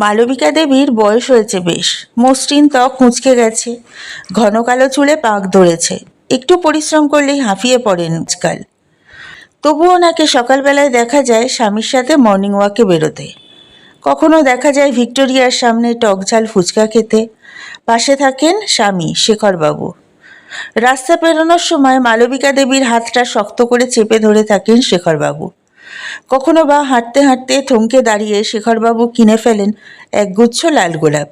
মালবিকা দেবীর বয়স হয়েছে বেশ। মসৃণ ত্বক মুচকে গেছে। ঘন কালো চুলে পাক ধরেছে। একটু পরিশ্রম করলেই হাঁফিয়ে পড়েন আজকাল। তবুও ওনাকে সকালবেলায় দেখা যায় স্বামীর সাথে মর্নিং ওয়াকে বেরোতে। কখনো দেখা যায় ভিক্টোরিয়ার সামনে টকঝাল ফুচকা খেতে। পাশে থাকেন স্বামী শেখরবাবু। রাস্তা পেরোনোর সময় মালবিকা দেবীর হাতটা শক্ত করে চেপে ধরে থাকেন শেখরবাবু। কখনো বা হাঁটতে হাঁটতে থমকে দাঁড়িয়ে শেখরবাবু কিনে ফেলেন একগুচ্ছ লাল গোলাপ।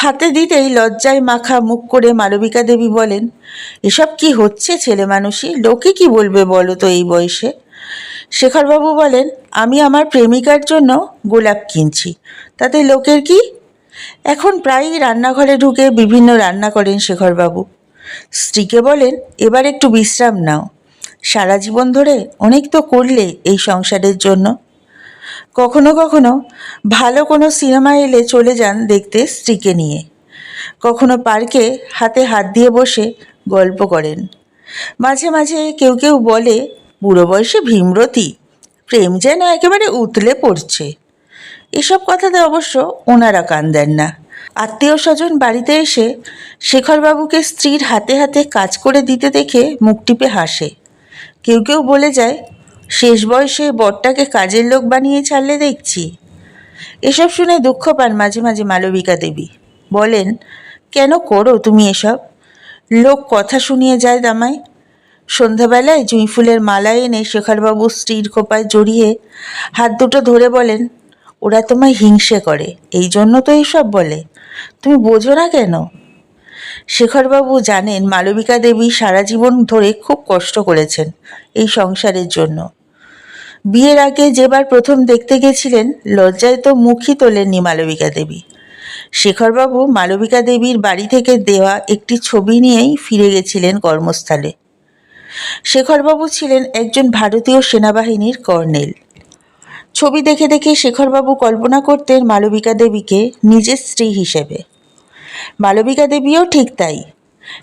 হাতে দিতেই লজ্জায় মাখা মুখ করে মালবিকা দেবী বলেন, এসব কি হচ্ছে ছেলে মানুষই লোকে কি বলবে বলো তো এই বয়সে? শেখরবাবু বলেন, আমি আমার প্রেমিকার জন্য গোলাপ কিনছি। তাতে লোকের কি? এখন প্রায়ই রান্নাঘরে ঢুকে বিভিন্ন রান্না করেন শেখরবাবু। স্ত্রীকে বলেন, এবার একটু বিশ্রাম নাও। সারা জীবন ধরে অনেক তো করলে এই সংসারের জন্য। কখনো কখনো ভালো কোনো সিনেমা এলে চলে যান দেখতে স্ত্রীকে নিয়ে। কখনো পার্কে হাতে হাত দিয়ে বসে গল্প করেন। মাঝে মাঝে কেউ কেউ বলে, বুড়ো বয়সে ভীমরতি, প্রেম যেন একেবারে উতলে পড়ছে। এসব কথাতে অবশ্য ওনারা কান দেন না। আত্মীয় স্বজন বাড়িতে এসে শেখরবাবুকে স্ত্রীর হাতে হাতে কাজ করে দিতে দেখে মুখ টিপে হাসে। কেউ কেউ বলে যায়, শেষ বয়সে বরটাকে কাজের লোক বানিয়ে ছাড়লে দেখছি। এসব শুনে দুঃখ পান মাঝে মাঝে মালবিকা দেবী। বলেন, কেন করো তুমি এসব? লোক কথা শুনিয়ে যায় দামায় সন্ধ্যাবেলায় জুঁই ফুলের মালা এনে শেখরবাবু স্ত্রীর খোপায় জড়িয়ে হাত দুটো ধরে বলেন, ওরা তোমায় হিংসে করে, এই জন্য তো এইসব বলে। তুমি বোঝো না কেন? শেখরবাবু জানেন মালবিকা দেবী সারা জীবন ধরে খুব কষ্ট করেছেন এই সংসারের জন্য। বিয়ের আগে যেবার প্রথম দেখতে গেছিলেন, লজ্জায় তো মুখই তোলেননি মালবিকা দেবী। শেখরবাবু মালবিকা দেবীর বাড়ি থেকে দেওয়া একটি ছবি নিয়েই ফিরে গেছিলেন কর্মস্থলে। শেখরবাবু ছিলেন একজন ভারতীয় সেনাবাহিনীর কর্নেল। ছবি দেখে দেখে শেখরবাবু কল্পনা করতেন মালবিকা দেবীকে নিজের স্ত্রী হিসেবে। মালবিকা দেবীও ঠিক তাই।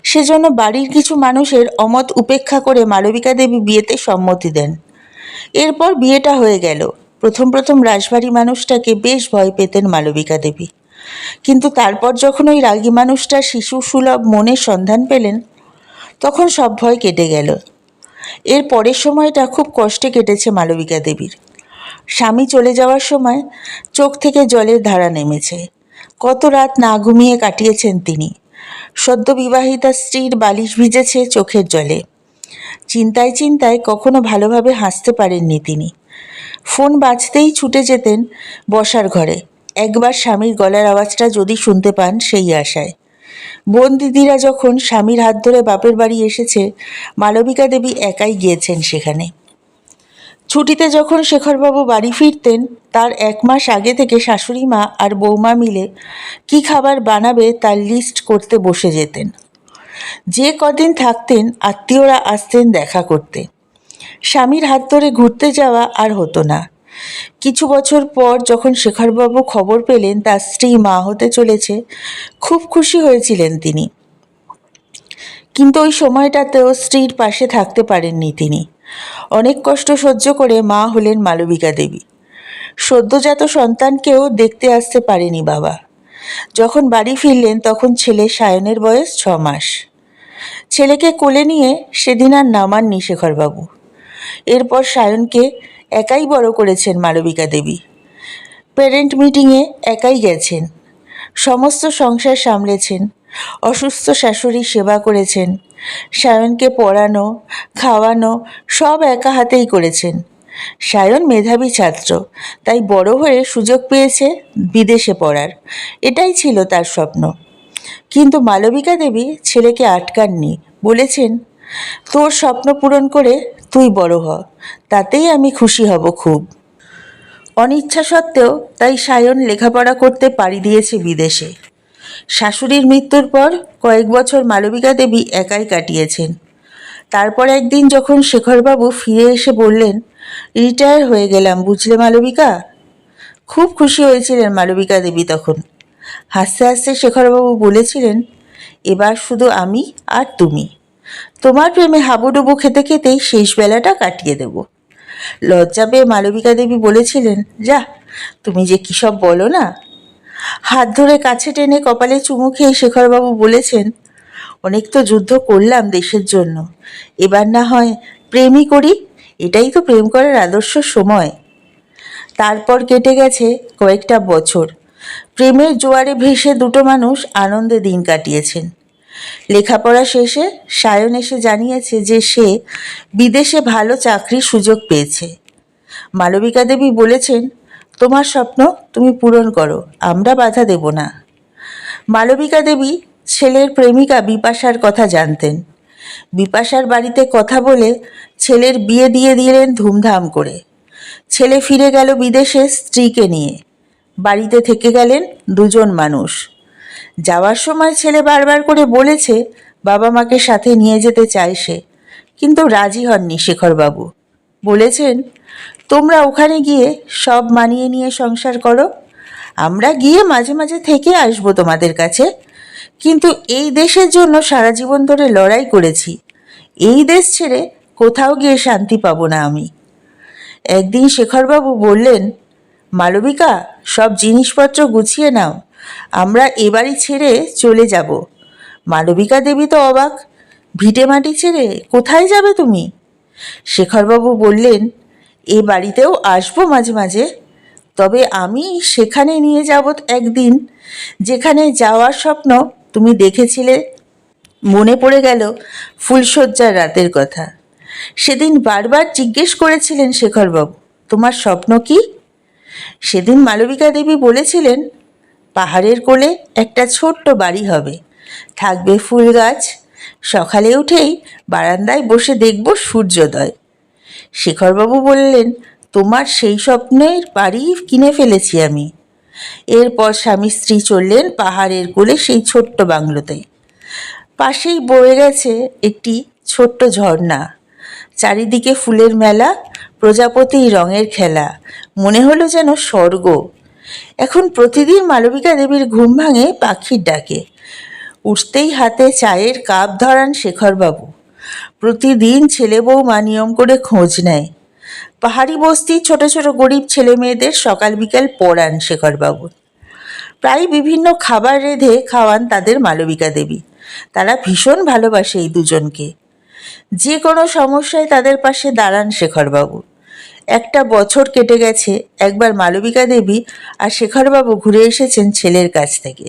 সেজন্য বাড়ির কিছু মানুষের অমত উপেক্ষা করে মালবিকা দেবী বিয়েতে সম্মতি দেন। এরপর বিয়েটা হয়ে গেল। প্রথম প্রথম রাজবাড়ি মানুষটাকে বেশ ভয় পেতেন মালবিকা দেবী। কিন্তু তারপর যখন ওই রাগী মানুষটা শিশু সুলভ মনের সন্ধান পেলেন, তখন সব ভয় কেটে গেল। এর পরের সময়টা খুব কষ্টে কেটেছে মালবিকা দেবীর। স্বামী চলে যাওয়ার সময় চোখ থেকে জলের ধারা নেমেছে। কত রাত না ঘুমিয়ে কাটিয়েছেন তিনি। সদ্য বিবাহিতা স্ত্রীর বালিশ ভিজেছে চোখের জলে। চিন্তায় চিন্তায় কখনো ভালোভাবে হাসতে পারেননি তিনি। ফোন বাজতেই ছুটে যেতেন বসার ঘরে। একবার স্বামীর গলার আওয়াজটা যদি শুনতে পান সেই আশায়। বোন দিদিরা যখন স্বামীর হাত ধরে বাপের বাড়ি এসেছে, মালবিকা দেবী একাই গিয়েছেন সেখানে। ছুটিতে যখন শেখরবাবু বাড়ি ফিরতেন, তার এক মাস আগে থেকে শাশুড়ি মা আর বৌমা মিলে কী খাবার বানাবে তার লিস্ট করতে বসে যেতেন। যে কদিন থাকতেন, আত্মীয়রা আসতেন দেখা করতে। স্বামীর হাত ধরে ঘুরতে যাওয়া আর হতো না। কিছু বছর পর যখন শেখরবাবু খবর পেলেন তার স্ত্রী মা হতে চলেছে, খুব খুশি হয়েছিলেন তিনি। কিন্তু ওই সময়টাতেও স্ত্রীর পাশে থাকতে পারেননি তিনি। অনেক কষ্ট সহ্য করে মা হলেন মালবিকা দেবী। সদ্যজাত সন্তানকেও দেখতে আসতে পারেনি বাবা। যখন বাড়ি ফিরলেন তখন ছেলে সায়নের বয়স ছ মাস। ছেলেকে কোলে নিয়ে সেদিন আর নামাননি শেখরবাবু এরপর সায়নকে একাই বড় করেছেন মালবিকা দেবী। প্যারেন্ট মিটিংয়ে একাই গেছেন। সমস্ত সংসার সামলেছেন। অসুস্থ শাশুড়ি সেবা করেছেন। সায়নকে পড়ানো, খাওয়ানো সব একা হাতেই করেছেন। সায়ন মেধাবী ছাত্র, তাই বড় হয়ে সুযোগ পেয়েছে বিদেশে পড়ার। এটাই ছিল তার স্বপ্ন। কিন্তু মালবিকা দেবী ছেলেকে আটকাননি, বলেছেন, তোর স্বপ্ন পূরণ করে তুই বড় হ, তাতেই আমি খুশি হব খুব। অনিচ্ছা সত্ত্বেও তাই সায়ন লেখাপড়া করতে পাড়ি দিয়েছে বিদেশে। শাশুড়ির মৃত্যুর পর কয়েক বছর মালবিকা দেবী একাই কাটিয়েছেন। তারপর একদিন যখন শেখরবাবু ফিরে এসে বললেন, রিটায়ার হয়ে গেলাম, বুঝলে মালবিকা? খুব খুশি হয়েছিলেন মালবিকা দেবী তখন। হাসতে হাসতে শেখরবাবু বলেছিলেন, এবার শুধু আমি আর তুমি। তোমার প্রেমে হাবুডুবু খেতে খেতেই শেষ বেলাটা কাটিয়ে দেব। লজ্জা পেয়ে মালবিকা দেবী বলেছিলেন, যা, তুমি যে কী সব বলো না? হাত ধরে কাছে টেনে কপালে চুমু খেয়ে শেখরবাবু বলেছেন, অনেক তো যুদ্ধ করলাম দেশের জন্য। এবার না হয় প্রেমই করি, এটাই তো প্রেম করার আদর্শ সময়। তারপর কেটে গেছে কয়েকটা বছর। প্রেমের জোয়ারে ভেসে দুটো মানুষ আনন্দে দিন কাটিয়েছেন। লেখাপড়া শেষে সায়ন এসে জানিয়েছে যে সে বিদেশে ভালো চাকরির সুযোগ পেয়েছে। মালবিকা দেবী বলেছেন তোমার স্বপ্ন তুমি পূরণ করো, আমরা বাধা দেব না। মালবিকা দেবী ছেলের প্রেমিকা বিপাশার কথা জানতেন। বিপাশার বাড়িতে কথা বলে ছেলের বিয়ে দিয়ে দিলেন ধুমধাম করে। ছেলে ফিরে গেল বিদেশে স্ত্রীকে নিয়ে। বাড়িতে থেকে গেলেন দুজন মানুষ। যাওয়ার সময় ছেলে বারবার করে বলেছে, বাবা মাকে সাথে নিয়ে যেতে চায় সে, কিন্তু রাজি হননি শেখরবাবু। বলেছেন তোমরা ওখানে গিয়ে সব মানিয়ে নিয়ে সংসার করো। আমরা গিয়ে মাঝে মাঝে থেকে আসব তোমাদের কাছে। কিন্তু এই দেশের জন্য সারা জীবন ধরে লড়াই করেছি। এই দেশ ছেড়ে কোথাও গিয়ে শান্তি পাবো না আমি। একদিন শেখরবাবু বললেন, মালবিকা, সব জিনিসপত্র গুছিয়ে নাও। আমরা এবারই ছেড়ে চলে যাব। মালবিকা দেবী তো অবাক ভিটে মাটি ছেড়ে কোথায় যাবে তুমি? শেখরবাবু বললেন এ বাড়িতেও আসব মাঝে মাঝে। তবে আমি সেখানে নিয়ে যাব একদিন, যেখানে যাওয়ার স্বপ্ন তুমি দেখেছিলে, মনে পড়ে গেল ফুলশয্যার রাতের কথা। সেদিন বারবার জিজ্ঞেস করেছিলেন শেখরবাবু, তোমার স্বপ্ন কি? সেদিন মালবিকা দেবী বলেছিলেন, পাহাড়ের কোলে একটা ছোট্ট বাড়ি হবে। থাকবে ফুল গাছ। সকালে উঠেই বারান্দায় বসে দেখব সূর্যোদয়। শেখরবাবু বললেন, তোমার সেই স্বপ্নের বাড়ি কিনে ফেলেছি আমি। এরপর স্বামী স্ত্রী চললেন পাহাড়ের কোলে সেই ছোট্ট বাংলোতে। পাশেই বয়ে গেছে একটি ছোট্ট ঝর্ণা। চারিদিকে ফুলের মেলা প্রজাপতি রঙের খেলা, মনে হলো যেন স্বর্গ। এখন প্রতিদিন মালবিকা দেবীর ঘুম ভাঙে পাখির ডাকে। উঠতেই হাতে চায়ের কাপ ধরান শেখরবাবু। প্রতিদিন ছেলে বৌমা নিয়ম করে খোঁজ নেয়। পাহাড়ি বস্তির ছোট ছোট গরিব ছেলে মেয়েদের সকাল বিকাল পড়ান শেখরবাবু। প্রায় বিভিন্ন খাবার রেঁধে খাওয়ান তাদের মালবিকা দেবী। তারা ভীষণ ভালোবাসে এই দুজনকে। যে কোনো সমস্যায় তাদের পাশে দাঁড়ান শেখরবাবু। একটা বছর কেটে গেছে, একবার মালবিকা দেবী আর শেখরবাবু ঘুরে এসেছেন ছেলের কাছ থেকে।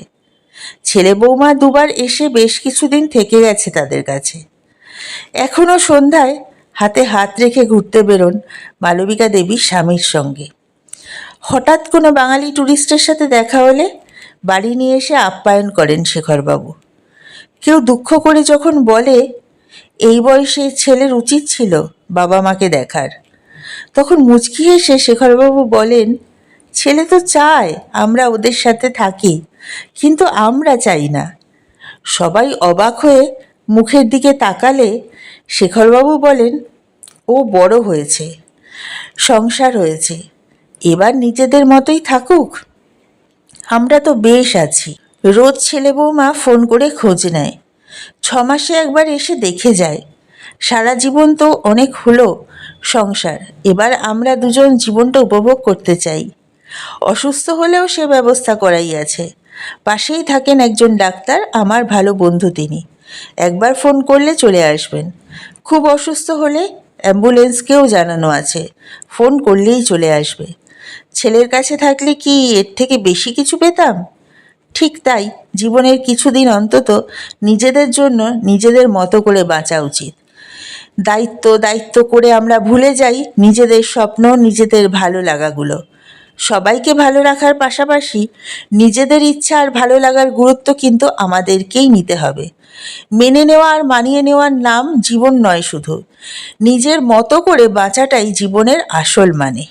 ছেলে বৌমা দুবার এসে বেশ কিছুদিন থেকে গেছে তাদের কাছে। এখনও সন্ধ্যায় হাতে হাত রেখে ঘুরতে বেরোন মালবিকা দেবী স্বামীর সঙ্গে। হঠাৎ কোনো বাঙালি ট্যুরিস্টের সাথে দেখা হলে বাড়ি নিয়ে এসে আপ্যায়ন করেন শেখরবাবু। কেউ দুঃখ করে যখন বলে, এই বয়সে ছেলের উচিত ছিল বাবা মাকে দেখার। তখন মুচকি এসে শেখরবাবু বলেন, ছেলে তো চায় আমরা ওদের সাথে থাকি, কিন্তু আমরা চাই না। সবাই অবাক হয়ে মুখের দিকে তাকালে শেখরবাবু বলেন, ও বড় হয়েছে, সংসার হয়েছে, এবার নিজেদের মতোই থাকুক। আমরা তো বেশ আছি। রোজ ছেলে বৌমা ফোন করে খোঁজ নেয়। ছ মাসে একবার এসে দেখে যায়, সারা জীবন তো অনেক হলো সংসার, এবার আমরা দুজন জীবনটা উপভোগ করতে চাই। অসুস্থ হলেও সে ব্যবস্থা করাই আছে। পাশেই থাকেন একজন ডাক্তার, আমার ভালো বন্ধু তিনি। একবার ফোন করলে চলে আসবেন। খুব অসুস্থ হলে অ্যাম্বুলেন্সকেও জানানো আছে, ফোন করলেই চলে আসবে। ছেলের কাছে থাকলে কি এর থেকে বেশি কিছু পেতাম? ঠিক তাই, জীবনের কিছুদিন অন্তত নিজেদের জন্য নিজেদের মতো করে বাঁচা উচিত। দায়িত্ব দায়িত্ব করে আমরা ভুলে যাই নিজেদের স্বপ্ন, নিজেদের ভালো লাগাগুলো। সবাইকে ভালো রাখার পাশাপাশি নিজেদের ইচ্ছা আর ভালো লাগার গুরুত্ব কিন্তু আমাদেরকেই নিতে হবে। মেনে নেওয়া আর মানিয়ে নেওয়ার নাম জীবন নয় শুধু। নিজের মতো করে বাঁচাটাই জীবনের আসল মানে।